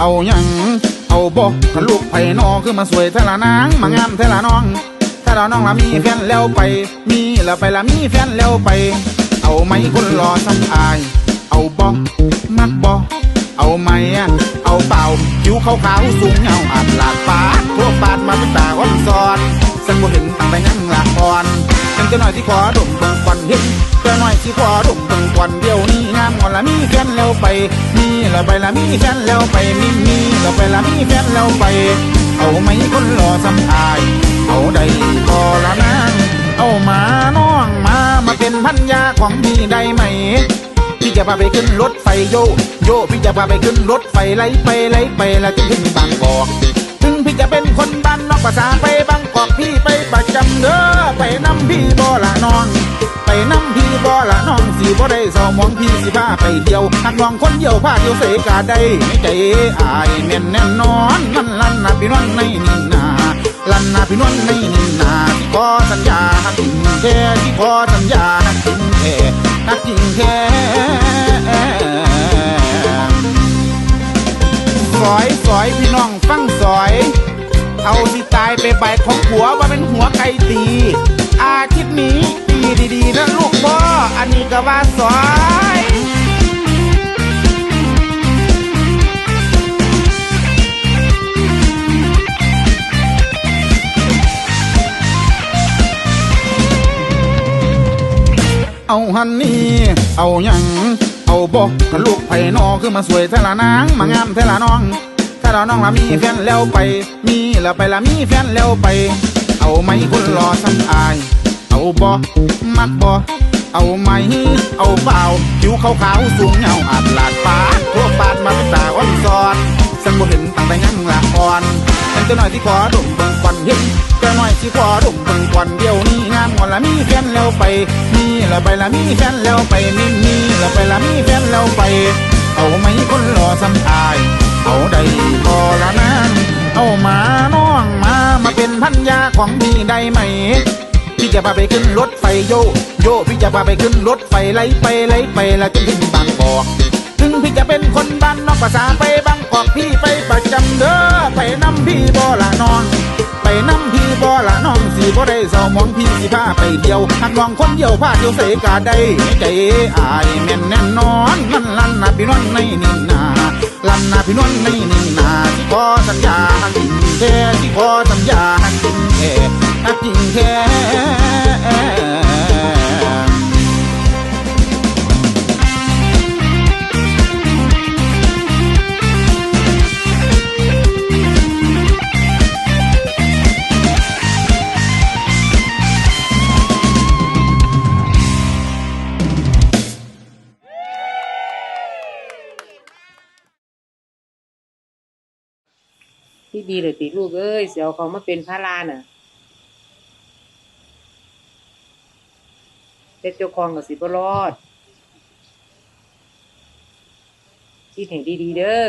เอาหันนี่เอยังเอาบอกถ้าลูกไผ่นอคือมาสวยเทละนางมางามเทละน้องถ้าเราน้องละมีแฟนแล้วไป มีแล้วไปละมีแฟนแล้วไป เอาไหมคนรอซ้ำอาย เอาบอกมักบอก เอาไหมอะเอาเปล่าผิวขาวขาวๆสูงเงาอาบหลากปาดพวกปาดมาเป็นตาอ่อนซอนสันบ่เห็นต่างไปยังละอ่อนยังจะหน่อยที่ขอดมเบิ่งก่อนเห็นจะหน่อยที่ขอดมเบิ่งก่อนเดี๋ยวนี้งามงอนละมีแฟนแล้วไป มีล้วไปละมีแฟนแล้วไปมีมีล้วไปละมีแฟนแล้วไป เอาไหมคนรอซ้ำอาย เอาได้พอละนางเอามาน้องมามาเป็นพันยาของพี่ได้ไหม พี่จะพาไปขึ้นรถไฟโยโยพี่จะพาไปขึ้นรถไฟไล่ไปไล่ไปแล้วจะถึงบางกอกถึงพี่จะเป็นคนบ้านนอกภาษาไปบางกอกพี่ไปประจำเด้อไปน้ำพี่บ่ละน้อง ไปน้ำพี่บ่ละน้องสีบ่ได้เศร้ามองพี่สิพาไปเที่ยวหักน้องคนเดียวพาเที่ยวเสกาได้ในใจอายแน่นแน่นอนมันลั่นนะพี่นวลในนี่นาลั่นนะพี่นวลในนี่นาที่ขอสัญญาหักจริงแค่ที่ขอสัญญา ยิ่งแค่สอยสอยพี่น้องฟังสอย เอาสิตายไปใบของหัวว่าเป็นหัวไก่ตี อาคิดนี้ดีดีๆนะลูกพ่ออันนี้ก็ว่าสอย เอาหันนี่ เอาหยังเอาบอกถ้าลูกไผ่นอคือมาสวยเทละนางมางามเทละน้องถ้าเราน้องละมีแฟนแล้วไป มีแล้วไปละมีแฟนแล้วไป เอาไหมคนรอซ้ำอาย เอาบอมักบอเอาไหม เอาเปล่าผิวขาวขาวๆสูงเงาอาบหลาดปาดทั่วปาดมาเป็นตาอ่อนซอน สันบ่เห็นตั้งแต่ยังละอ่อนเป็นตัวหน่อยที่ขอดมเบิ่งก่อนเห็นตัวหน่อยที่ขอดมเบิ่งก่อนเดี๋ยวนี้งามงอนละมีแฟนแล้วไปมีแล้วไปละมีแฟนแล้วไปมีมีแล้วไปละมีแฟนแล้วไป เอาไหมคนรอซ้ำอาย เอาได้พอละนางเอามาน้องมามาเป็นพันยาของพี่ได้ไหมพี่จะพาไปขึ้นรถไฟโยโยพี่จะพาไปขึ้นรถไฟไล่ไปไล่ไปแล้วจะถึงบางกอก ถึงพี่จะเป็นคนบ้านนอกภาษาไปบางกอกพี่ไปประจำเด้อไปน้ำพี่บ่ละนองไปน้ำพี่บ่ละน้องสีบ่ได้เศร้ามองพี่สิพาไปเที่ยวหักน้องคนเดียวพาเที่ยวเสกาได้ใจอายแม่นแน่นอนมันลั่นนะพี่นวลในนี่นาลั่นนะพี่นวลในนี่นาที่ขอสัญญาหักจริงแค่ที่ขอสัญญาหักจริงแค่หักจริงแค่ ที่ดีเลยติลูกเอ้ยเสียวเขามาเป็นพระลาน่ะแต่เจ้าของกับสิบรอดคิดเห้ดีๆเด้อ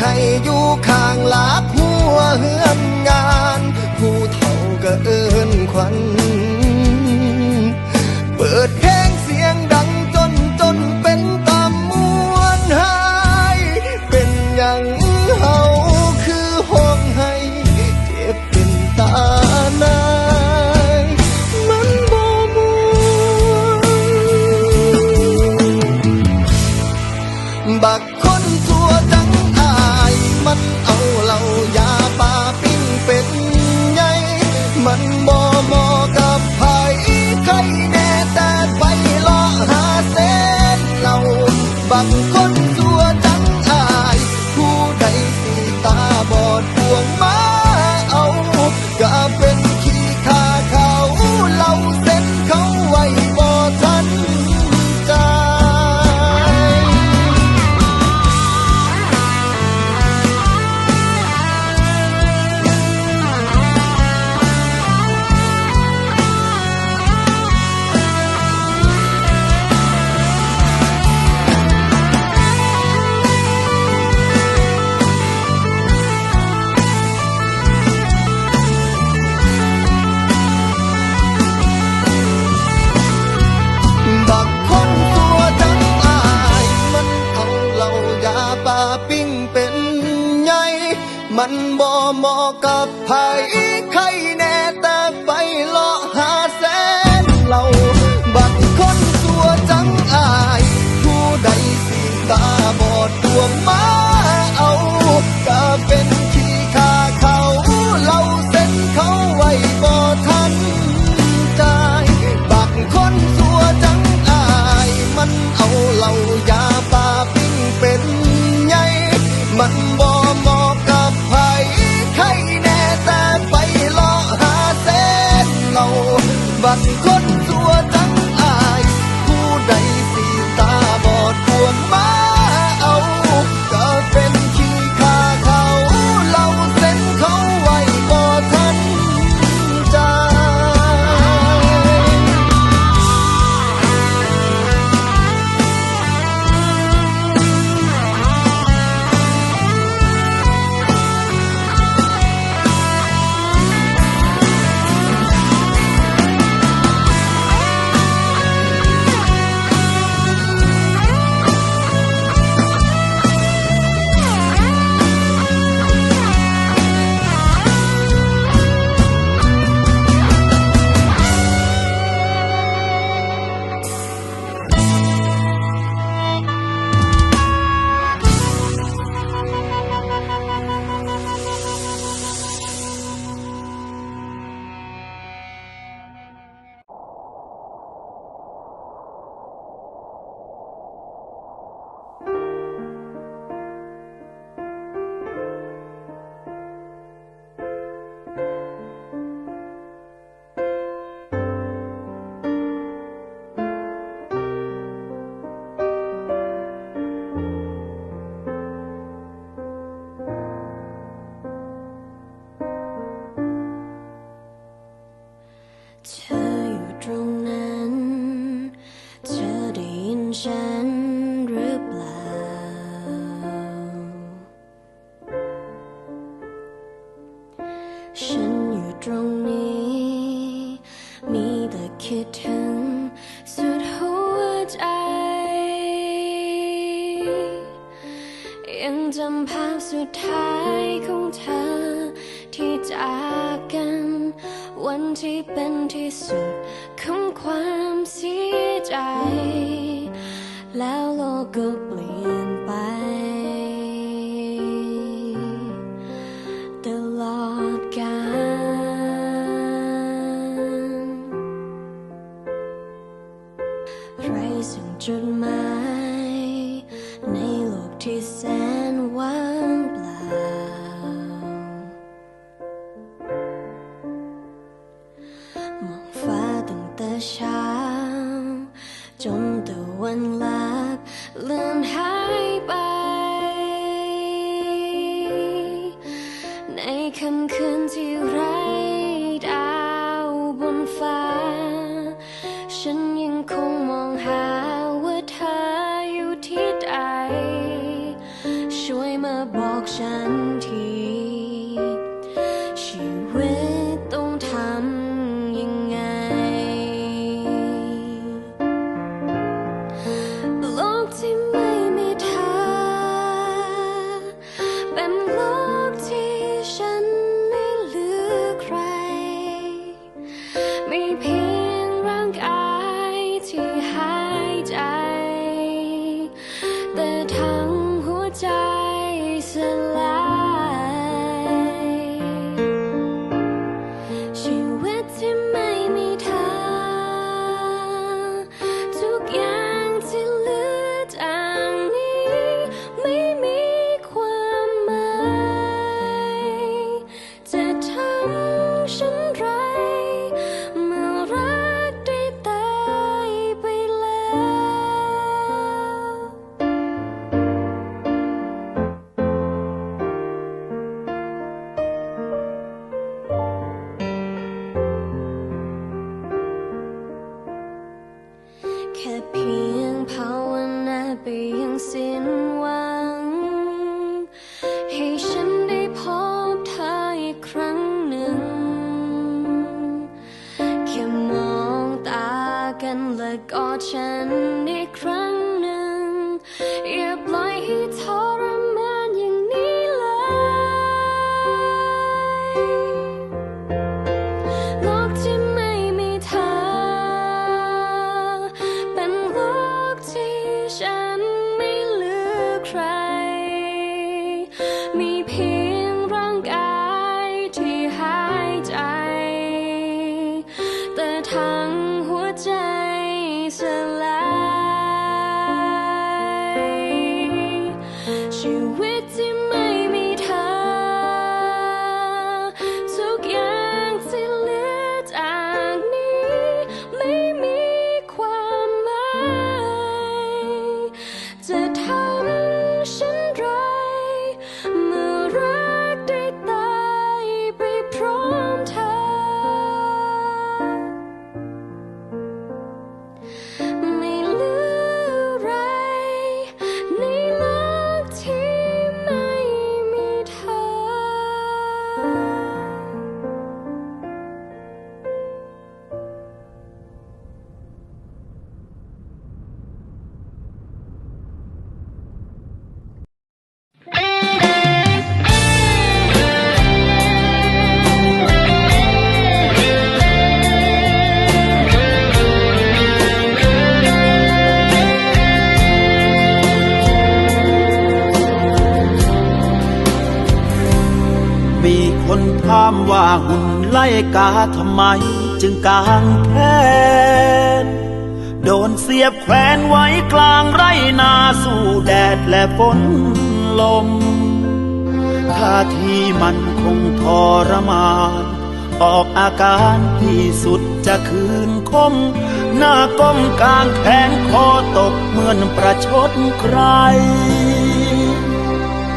ให้อยู่ข้างลัก bóng คิดถึงสุดหัวใจ ยังจำภาพสุดท้ายของเธอ ที่จากกัน วันที่เป็นที่สุดของความเสียใจ แล้วโลกก็เปลี่ยน Raising to my nail looked his and one. and ว่าหุ่นไล่กาทำไม จึงกางแขนโดนเสียบแขวนไว้กลางไรนาสู่แดดและฝนลมท่าทีมันคงทรมาน ออกอาการที่สุดจะคืนคม หน้าก้มกลางแขนคอตกเหมือนประชดใคร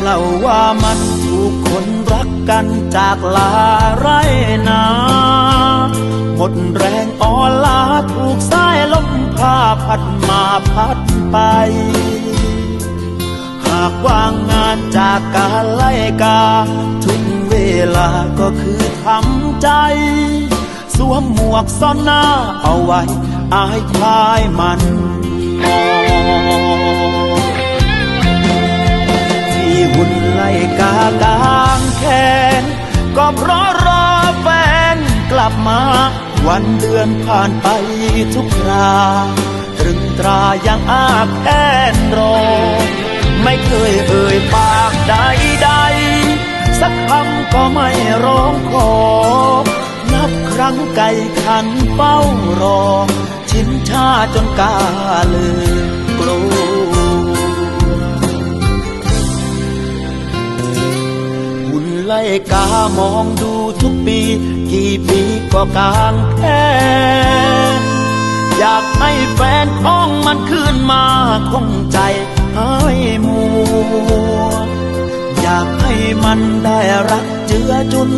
เล่าว่ามัน กคนรักกันจากลาไรนา หมดแรงอ่อนล้าถูกสายลมพาพัดมาพัดไป หากว่างงานจากการไล่กา ทุกเวลาก็คือทำใจ สวมหมวกซ่อนหน้าเอาไว้อายชายมันมอง หุ่นไล่กากางแขนก็เพราะรอแฟนกลับมา วันเดือนผ่านไปทุกคราตรึงตรายังอาแอนรอ ไม่เคยเอ่ยปากใดใดสักคำก็ไม่ร้องขอ นับครั้งไก่ขันเฝ้ารอ ชินชาจนกาลืมกลัว ล่กามองดูทุกปี กี่ปีก็กางแขนอยากให้แฟนของมันคืนมาคงใจให้มัว อยากให้มันได้รักเจือจุน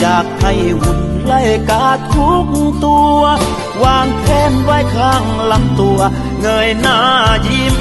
อยากให้หุ่นไล่กาทุกตัว วางแขนไว้ข้างลำตัว เงยหน้ายิ้ม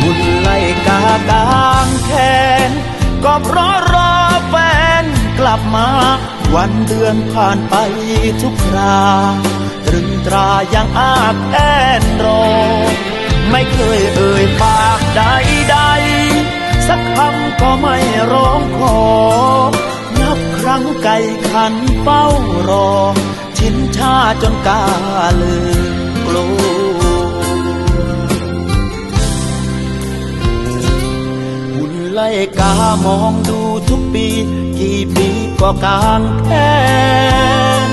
หุ่นไล่กากางแขนก็เพราะรอแฟนกลับมา วันเดือนผ่านไปทุกคราตรึงตรายังอาบแอนรอ ไม่เคยเอ่ยปากใดใดๆสักคำก็ไม่ร้องขอ นับครั้งไก่ขันเฝ้ารอ ชินชาจนกาลืมกลัว ล่กามองดูทุกปี กี่ปีก็กางแขน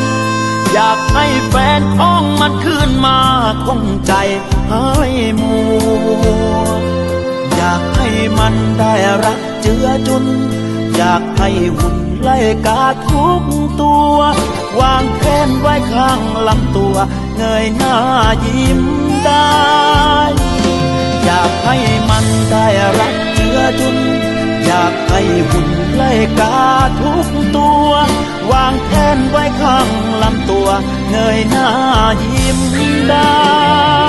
อยากให้แฟนของมันคืนมาคงใจให้มัว อยากให้มันได้รักเจือจุน อยากให้หุ่นไล่กาทุกตัว วางแขนไว้ข้างลำตัว เงยหน้ายิ้มได้ อยากให้มันได้รับเชื้ อจุน อยากให้หุ่นไล่กาทุกตัว วางแทนไว้ข้างลำตัว เงยหน้ายิ้มได้